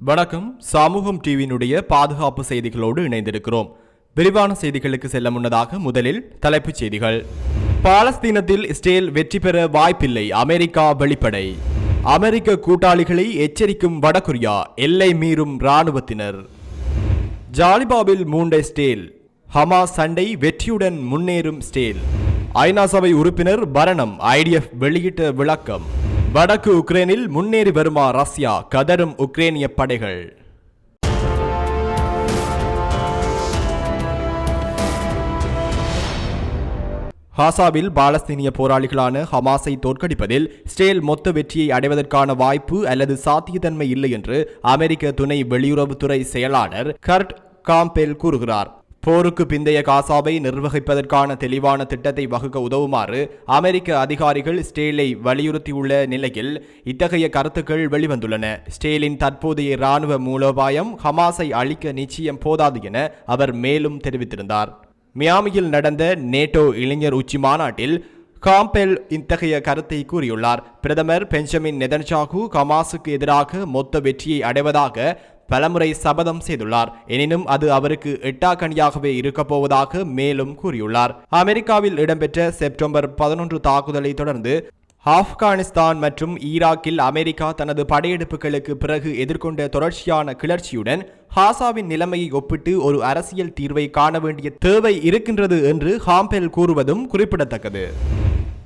வணக்கம். சமூகம் டிவியினுடைய பாதுகாப்பு செய்திகளோடு இணைந்திருக்கிறோம். விரிவான செய்திகளுக்கு செல்ல முன்னதாக முதலில் தலைப்புச் செய்திகள். பாலஸ்தீனத்தில் இஸ்ரேல் வெற்றி பெற வாய்ப்பில்லை. அமெரிக்கா வெளிப்படை. அமெரிக்க கூட்டாளிகளை எச்சரிக்கும் வடகொரியா. எல்லை மீறும் இராணுவத்தினர். ஜாலிபாவில் மூண்ட ஸ்டேல். ஹமாஸ் சண்டை வெற்றியுடன் முன்னேறும் ஸ்டேல். ஐநா சபை உறுப்பினர் பரணம் ஐடிஎஃப் வெளியிட்ட விளக்கம். வடக்கு உக்ரைனில் முன்னேறி வருமா ரஷ்யா? கதரும் உக்ரைனிய படைகள். ஹாசாவில் பாலஸ்தீனிய போராளிகளான ஹமாஸை தோற்கடிப்பதில் ஸ்டேல் மொத்த வெற்றியை அடைவதற்கான வாய்ப்பு அல்லது சாத்தியத்தன்மை இல்லை என்று அமெரிக்க துணை வெளியுறவுத்துறை செயலாளர் கர்ட் காம்பெல் கூறுகிறார். போருக்கு பிந்தைய காசாவை நிர்வகிப்பதற்கான தெளிவான திட்டத்தை வகுக்க உதவுமாறு அமெரிக்க அதிகாரிகள் ஸ்டேலை வலியுறுத்தியுள்ள நிலையில் இத்தகைய கருத்துக்கள் வெளிவந்துள்ளன. ஸ்டேலின் தற்போதைய இராணுவ மூலோபாயம் ஹமாஸை அழிக்க நிச்சயம் போதாது என அவர் மேலும் தெரிவித்திருந்தார். மியாமியில் நடந்த நேட்டோ இளைஞர் உச்சி மாநாட்டில் காம்பெல் இத்தகைய கருத்தை கூறியுள்ளார். பிரதமர் பெஞ்சமின் நெதன்சாகு கமாஸுக்கு எதிராக மொத்த வெற்றியை அடைவதாக பலமுறை சபதம் செய்துள்ளார். எனினும் அது அவருக்கு எட்டாக்கணியாகவே இருக்கப் போவதாக மேலும் கூறியுள்ளார். அமெரிக்காவில் இடம்பெற்ற செப்டம்பர் பதினொன்று தாக்குதலை தொடர்ந்து ஆப்கானிஸ்தான் மற்றும் ஈராக்கில் அமெரிக்கா தனது படையெடுப்புகளுக்கு பிறகு எதிர்கொண்ட தொடர்ச்சியான கிளர்ச்சியுடன் ஹாசாவின் நிலைமையை ஒப்பிட்டு ஒரு அரசியல் தீர்வை காண வேண்டிய தேவை இருக்கின்றது என்று ஹாம்பெல் கூறுவதும் குறிப்பிடத்தக்கது.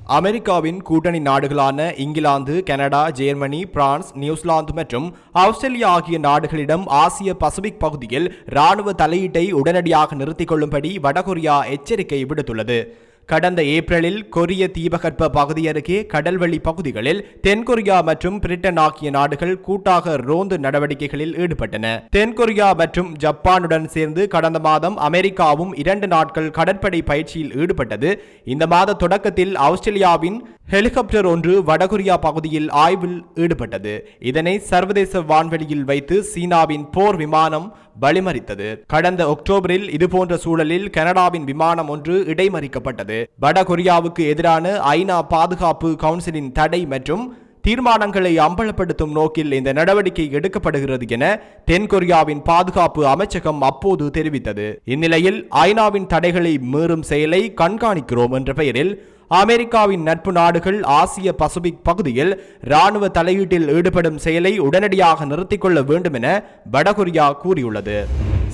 அமெரிக்காவின் கூட்டணி நாடுகளான England Canada Germany France New Zealand மற்றும் ஆஸ்திரேலியா ஆகிய நாடுகளிடம் ஆசிய பசிபிக் பகுதியில் ராணுவ தலையீட்டை உடனடியாக நிறுத்திக் கொள்ளும்படி வடகொரியா எச்சரிக்கை விடுத்துள்ளது. கடந்த ஏப்ரலில் கொரிய தீபகற்ப பகுதி அருகே கடல்வழி பகுதிகளில் தென்கொரியா மற்றும் பிரிட்டன் ஆகிய நாடுகள் கூட்டாக ரோந்து நடவடிக்கைகளில் ஈடுபட்டன. தென்கொரியா மற்றும் ஜப்பானுடன் சேர்ந்து கடந்த மாதம் அமெரிக்காவும் இரண்டு நாட்கள் கடற்படை பயிற்சியில் ஈடுபட்டது. இந்த மாத தொடக்கத்தில் ஆஸ்திரேலியாவின் ஹெலிகாப்டர் ஒன்று வடகொரியா பகுதியில் ஆய்வில் ஈடுபட்டது. இதனை சர்வதேச வான்வெளியில் வைத்து சீனாவின் போர் விமானம் வழிமறித்தது கடந்த அக்டோபரில் இதுபோன்ற சூழலில் கனடாவின் விமானம் ஒன்று இடைமறிக்கப்பட்டது. வடகொரியாவுக்கு எதிரான ஐநா பாதுகாப்பு கவுன்சிலின் தடை மற்றும் தீர்மானங்களை அம்பலப்படுத்தும் நோக்கில் இந்த நடவடிக்கை எடுக்கப்படுகிறது என தென்கொரியாவின் பாதுகாப்பு அமைச்சகம் அப்போது தெரிவித்தது. இந்நிலையில் ஐநாவின் தடைகளை மீறும் செயலை கண்காணிக்கிறோம் என்ற பெயரில் அமெரிக்காவின் நட்பு நாடுகள் ஆசிய பசிபிக் பகுதியில் ராணுவ தலையீட்டில் ஈடுபடும் செயலை உடனடியாக நிறுத்திக் கொள்ள வேண்டும் என வடகொரியா கூறியுள்ளது.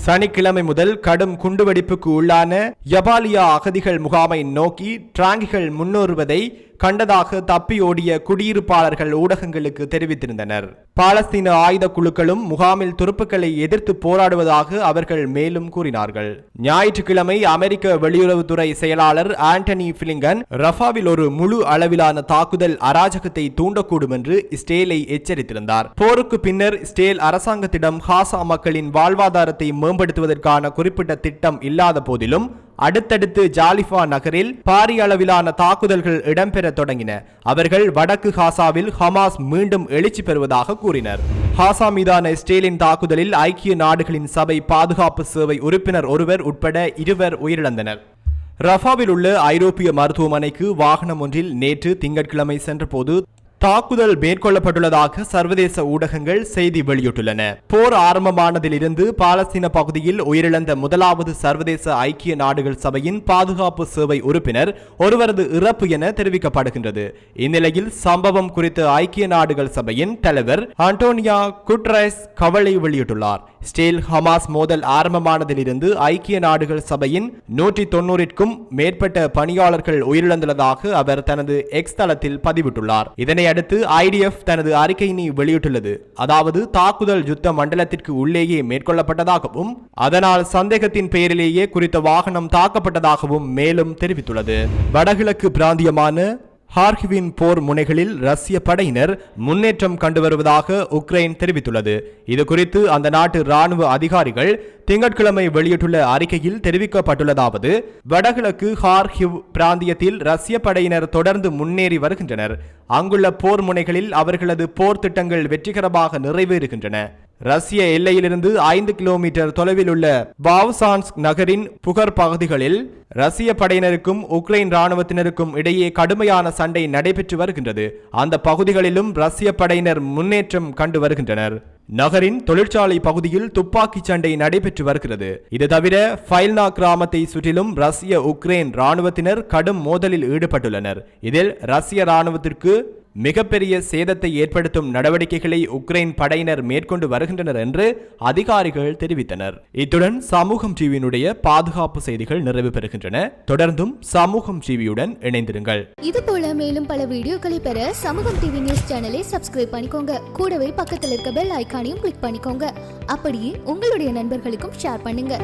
சனிக்கிழமை முதல் கடும் குண்டுவெடிப்புக்கு உள்ளான யபாலியா அகதிகள் முகாமை நோக்கி டிராங்கிகள் முன்னேறுவதை கண்டதாக தப்பியோடிய குடியிருப்பாளர்கள் ஊடகங்களுக்கு தெரிவித்திருந்தனர். பாலஸ்தீன ஆயுத குழுக்களும் முகாமில் துருப்புக்களை எதிர்த்து போராடுவதாக அவர்கள் மேலும் கூறினார்கள். ஞாயிற்றுக்கிழமை அமெரிக்க வெளியுறவுத்துறை செயலாளர் ஆண்டனி பிலிங்கன் ரஃபாவில் ஒரு முழு அளவிலான தாக்குதல் அராஜகத்தை தூண்டக்கூடும் என்று ஸ்டேலை எச்சரித்திருந்தார். போருக்கு பின்னர் ஸ்டேல் அரசாங்கத்திடம் ஹாசா மக்களின் வாழ்வாதாரத்தை மேம்படுத்துவதற்கான குறிப்பிட்ட திட்டம் இல்லாத போதிலும் அடுத்தடுத்து ஜாலிஃபா நகரில் பாரிய அளவிலான தாக்குதல்கள் இடம்பெற தொடங்கின. அவர்கள் வடக்கு ஹாசாவில் ஹமாஸ் மீண்டும் எழுச்சி பெறுவதாக கூறினர். ஹாசா மீதான இஸ்ரேலின் தாக்குதலில் ஐக்கிய நாடுகளின் சபை பாதுகாப்பு சேவை உறுப்பினர் ஒருவர் உட்பட இருவர் உயிரிழந்தனர். ரஃபாவில் உள்ள ஐரோப்பிய மருத்துவமனைக்கு வாகனம் ஒன்றில் நேற்று திங்கட்கிழமை சென்றபோது தாக்குதல் மேற்கொள்ளப்பட்டுள்ளதாக சர்வதேச ஊடகங்கள் செய்தி வெளியிட்டுள்ளன. போர் ஆரம்பமானதிலிருந்து பாலஸ்தீன பகுதியில் உயிரிழந்த முதலாவது சர்வதேச ஐக்கிய நாடுகள் சபையின் பாதுகாப்பு சேவை உறுப்பினர் ஒருவரது இறப்பு என தெரிவிக்கப்படுகின்றது. இந்நிலையில் சம்பவம் குறித்து ஐக்கிய நாடுகள் சபையின் தலைவர் அண்டோனியா குட்ரைஸ் கவலை வெளியிட்டுள்ளார். ஸ்டேல் ஹமாஸ் மோதல் ஆரம்பமானதிலிருந்து ஐக்கிய நாடுகள் சபையின் நூற்றி தொன்னூறிற்கும் மேற்பட்ட பணியாளர்கள் உயிரிழந்துள்ளதாக அவர் தனது எக்ஸ் தளத்தில் பதிவிட்டுள்ளார். இதனை அடுத்து ஐடிஎஃப் தனது அறிக்கையினை வெளியிட்டுள்ளது. அதாவது தாக்குதல் யுத்த மண்டலத்திற்கு உள்ளேயே மேற்கொள்ளப்பட்டதாகவும் அதனால் சந்தேகத்தின் பெயரிலேயே குறித்த வாகனம் தாக்கப்பட்டதாகவும் மேலும் தெரிவித்துள்ளது. வடகிழக்கு பிராந்தியமான ஹார்கிவின் போர் முனைகளில் ரஷ்ய படையினர் முன்னேற்றம் கண்டு வருவதாக உக்ரைன் தெரிவித்துள்ளது. இது குறித்து அந்த நாட்டு ராணுவ அதிகாரிகள் திங்கட்கிழமை வெளியிட்டுள்ள அறிக்கையில் தெரிவிக்கப்பட்டுள்ளதாவது வடகிழக்கு ஹார்கிவ் பிராந்தியத்தில் ரஷ்ய படையினர் தொடர்ந்து முன்னேறி வருகின்றனர். அங்குள்ள போர் முனைகளில் அவர்களது போர் திட்டங்கள் வெற்றிகரமாக நிறைவேறுகின்றன. ரஷ்ய எல்லையிலிருந்து ஐந்து கிலோமீட்டர் தொலைவில் உள்ள பாவ்சான்ஸ்க் நகரின் புகர் பகுதிகளில் ரஷ்ய படையினருக்கும் உக்ரைன் ராணுவத்தினருக்கும் இடையே கடுமையான சண்டை நடைபெற்று வருகின்றது. அந்த பகுதிகளிலும் ரஷ்ய படையினர் முன்னேற்றம் கண்டு வருகின்றனர். நகரின் தொழிற்சாலை பகுதியில் துப்பாக்கிச் சண்டை நடைபெற்று வருகிறது. இது தவிர ஃபைல்னா கிராமத்தை சுற்றிலும் ரஷ்ய உக்ரைன் ராணுவத்தினர் கடும் மோதலில் ஈடுபட்டுள்ளனர். இதில் ரஷ்ய ராணுவத்திற்கு மிகப்பெரிய சேதத்தை ஏற்படுத்தும் நடவடிக்கைகளை உக்ரைன் படையினர் மேற்கொண்டு வருகின்றனர் என்று அதிகாரிகள் தெரிவித்தனர். இத்துடன் சமூகம் டிவியினுடைய பாதுகாப்பு செய்திகள் நிறைவு பெறுகின்றன. தொடர்ந்தும் சமூகம் டிவியுடன் இணைந்திருங்கள். இது போல மேலும் பல வீடியோக்களை பெற சமூகம் டிவி நியூஸ் சேனலை சப்ஸ்கிரைப் பண்ணிக்கோங்க. கூடவே பக்கத்தில் இருக்க பெல் ஐக்கானையும் கிளிக் பண்ணிக்கோங்க. அப்படியே உங்களுடைய நண்பர்களுக்கும் ஷேர் பண்ணுங்க.